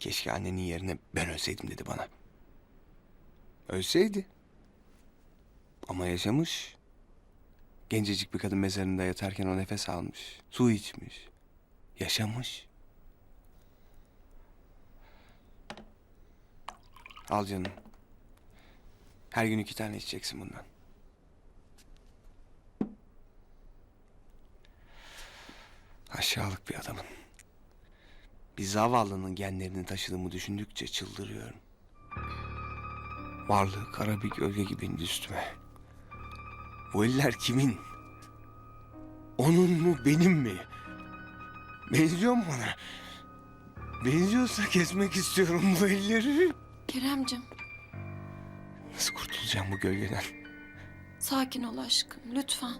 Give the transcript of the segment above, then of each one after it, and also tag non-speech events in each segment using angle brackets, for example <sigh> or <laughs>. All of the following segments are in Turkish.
Keşke annenin yerine ben ölseydim dedi bana. Ölseydi. Ama yaşamış. Gencecik bir kadın mezarında yatarken o nefes almış. Su içmiş. Yaşamış. Al canım. Her gün iki tane içeceksin bundan. Aşağılık bir adamın. Bir zavallının genlerini taşıdığımı düşündükçe çıldırıyorum. Varlığı kara bir gölge gibi indi üstüme. Bu eller kimin? Onun mu benim mi? Benziyor mu bana? Benziyorsa kesmek istiyorum bu elleri. Keremcim Nasıl kurtulacağım bu gölgeden? sakin ol aşkım lütfen.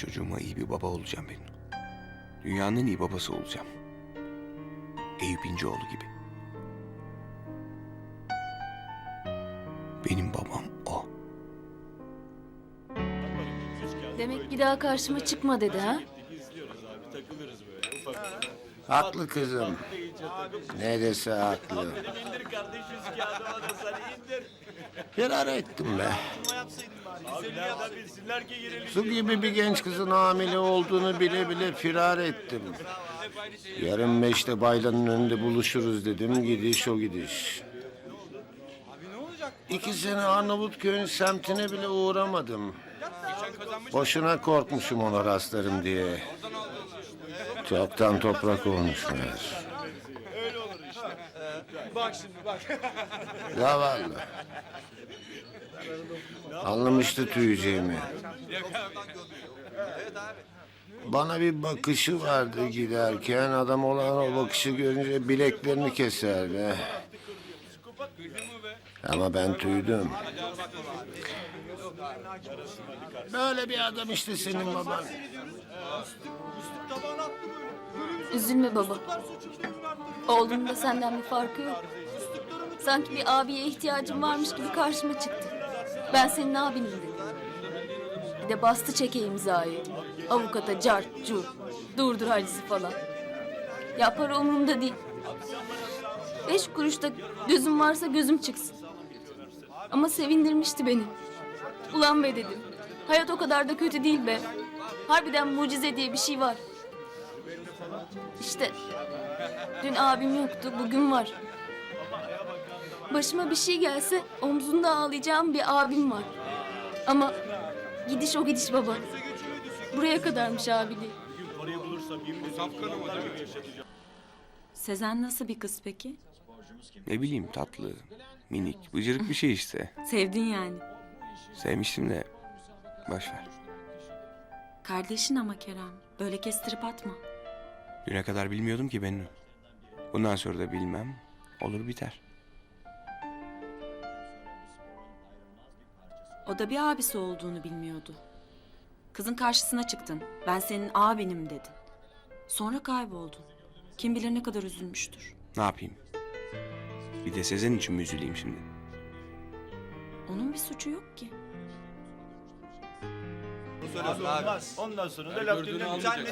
Çocuğuma iyi bir baba olacağım benim. Dünyanın en iyi babası olacağım. Eyüp İnceoğlu gibi. Benim babam o. Demek bir daha karşıma çıkma dedi ha? Haklı kızım. Ne dese haklı. Firar ettim be. Su gibi bir genç kızın hamile olduğunu bile bile firar ettim. Yarın beşte baylanın önünde buluşuruz dedim. Gidiş o gidiş. İki sene Arnavutköy'ün semtine bile uğramadım. Boşuna korkmuşum ona rastlarım diye. Çoktan toprak olmuş meğer. Bak şimdi bak. Zavallı. Anlamıştı tüyeceğimi. Bana bir bakışı vardı giderken adam olan o bakışı görünce bileklerini keserdi. Ama ben tüydüm. Böyle bir adam işte senin baban. Üzülme baba. Oğlunun da senden bir farkı yok. Sanki bir abiye ihtiyacım varmış gibi karşıma çıktı. Ben senin abinim dedim. Bir de bastı çeke imzayı. Avukata cart cur. Durdur halisi falan. Ya para umurumda değil. Beş kuruşta gözüm varsa gözüm çıksın. Ama sevindirmişti beni. Ulan be dedim. Hayat o kadar da kötü değil be. Harbiden mucize diye bir şey var. İşte dün abim yoktu, bugün var. Başıma bir şey gelse omzunda ağlayacağım bir abim var. Ama gidiş o gidiş baba. Buraya kadarmış abiliği. Sezen nasıl bir kız peki? Ne bileyim tatlı, minik, bıcırık bir şey işte. <laughs> Sevdin yani. Sevmiştim de boş ver. Kardeşin ama Kerem. Böyle kestirip atma. Düne kadar bilmiyordum ki Bennu. Bundan sonra da bilmem. Olur biter. O da bir abisi olduğunu bilmiyordu. Kızın karşısına çıktın. Ben senin abinim dedin. Sonra kayboldun. Kim bilir ne kadar üzülmüştür. Ne yapayım? Bir de Sezen için mi üzüleyim şimdi? Onun bir suçu yok ki. Olmaz. Ondan sonra da laf dinlemeyeceksin.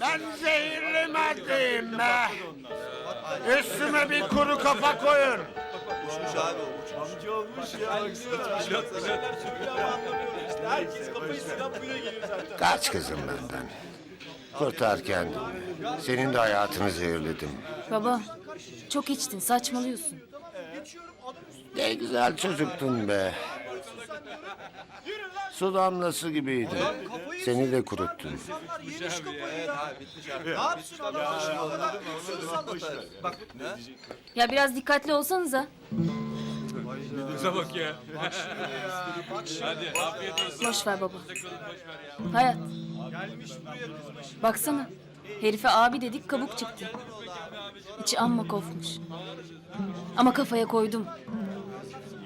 Ben zehirli maddeyim be. Üstüme bir kuru kafa koyun. Amca olmuş ya. baksana. Şeyler söylüyor ama anlamıyorum işte. Herkes kafayı silah buyuna geliyor zaten. Kaç kızım benden. Kurtar kendini. Senin de hayatını zehirledim. Baba, çok içtin, saçmalıyorsun. Ne güzel çocuktun be. Su damlası gibiydin. Seni de kuruttun. Ya biraz dikkatli olsanıza. Boş ver baba. Hayat. Baksana. Herife abi dedik kabuk çıktı. İçi amma kofmuş. Ama kafaya koydum.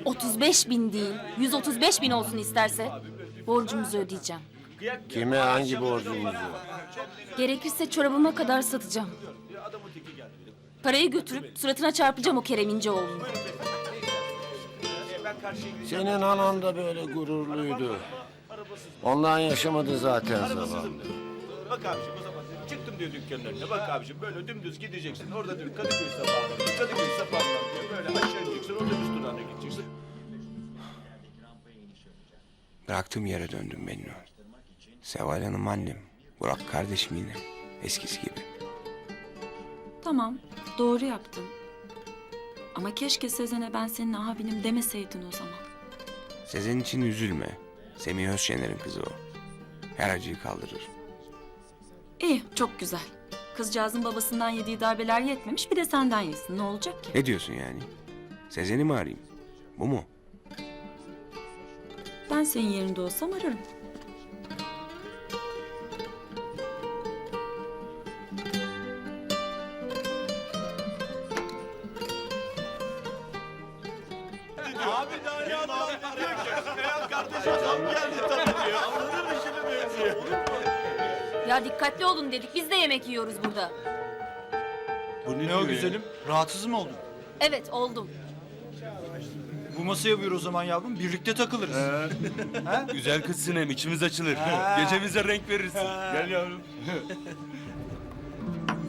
35 bin değil, 135 bin olsun isterse borcumuzu ödeyeceğim. Kime hangi borcumuzu? Gerekirse çorabıma kadar satacağım. Parayı götürüp suratına çarpacağım o Kerem İnceoğlu'nu. Senin anan da böyle gururluydu. Ondan yaşamadı zaten zavallı. Bak abicim o zaman çıktım diyor dükkanın önüne. Bak abicim böyle dümdüz gideceksin. Orada diyor Kadıköy sapağından. Kadıköy sapağından diyor. Böyle aşağı ineceksin. Orada üst durağına gideceksin. Bıraktığım yere döndüm Bennu. Seval Hanım annem. Burak kardeşim yine. Eskisi gibi. Tamam, doğru yaptın. Ama keşke Sezen'e ben senin abinim demeseydin o zaman. Sezen için üzülme. Semih Özşener'in kızı o. Her acıyı kaldırır. İyi, çok güzel. Kızcağızın babasından yediği darbeler yetmemiş bir de senden yesin. Ne olacak ki? Ne diyorsun yani? Sezen'i mi arayayım? Bu mu? Ben senin yerinde olsam ararım. Abi daha ne adam diyor ki. Meğer kardeşim zam geldi tabii diyor. Anladın mı şimdi mevzuyu? Ya dikkatli olun dedik. Biz de yemek yiyoruz burada. Bu ne o güzelim? Rahatsız mı oldun? Evet oldum. Bu masaya buyur o zaman yavrum. Birlikte takılırız. Güzel kızsın hem içimiz açılır. Gecemize renk verirsin. Gel yavrum.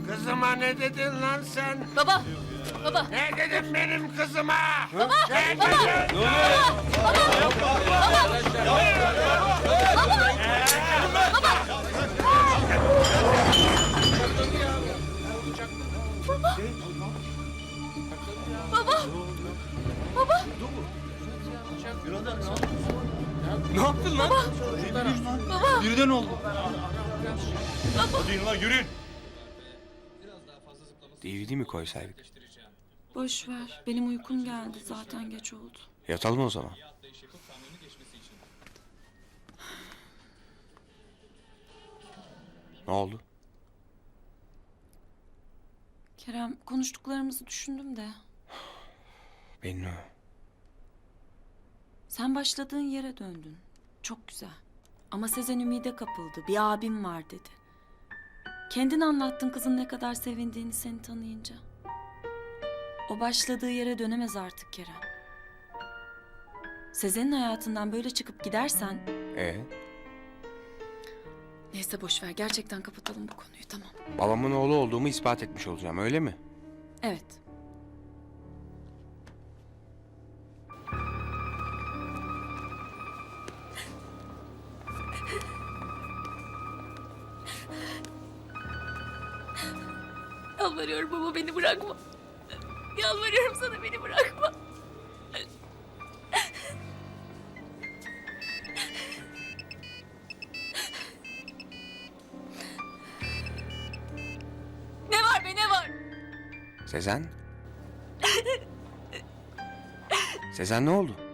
Kızıma ne dedin lan sen? Baba. Baba. Ne dedin benim kızıma? Ne yaptın lan? Birden oldu. Hadi yürü lan yürüyün. DVD mi koysaydık? Boş ver. Benim uykum geldi. Zaten geç oldu. Yatalım o zaman. Ne oldu? Kerem, konuştuklarımızı düşündüm de. Bennu. Sen başladığın yere döndün. Çok güzel. Ama Sezen ümide kapıldı. Bir abim var dedi. Kendin anlattın kızın ne kadar sevindiğini seni tanıyınca. O başladığı yere dönemez artık Kerem. Sezen'in hayatından böyle çıkıp gidersen... Ee, Neyse boş ver. Gerçekten kapatalım bu konuyu tamam. babamın oğlu olduğumu ispat etmiş olacağım öyle mi? Evet. Yalvarıyorum baba beni bırakma. Yalvarıyorum sana beni bırakma. Ne var be ne var? Sezen? Sezen ne oldu?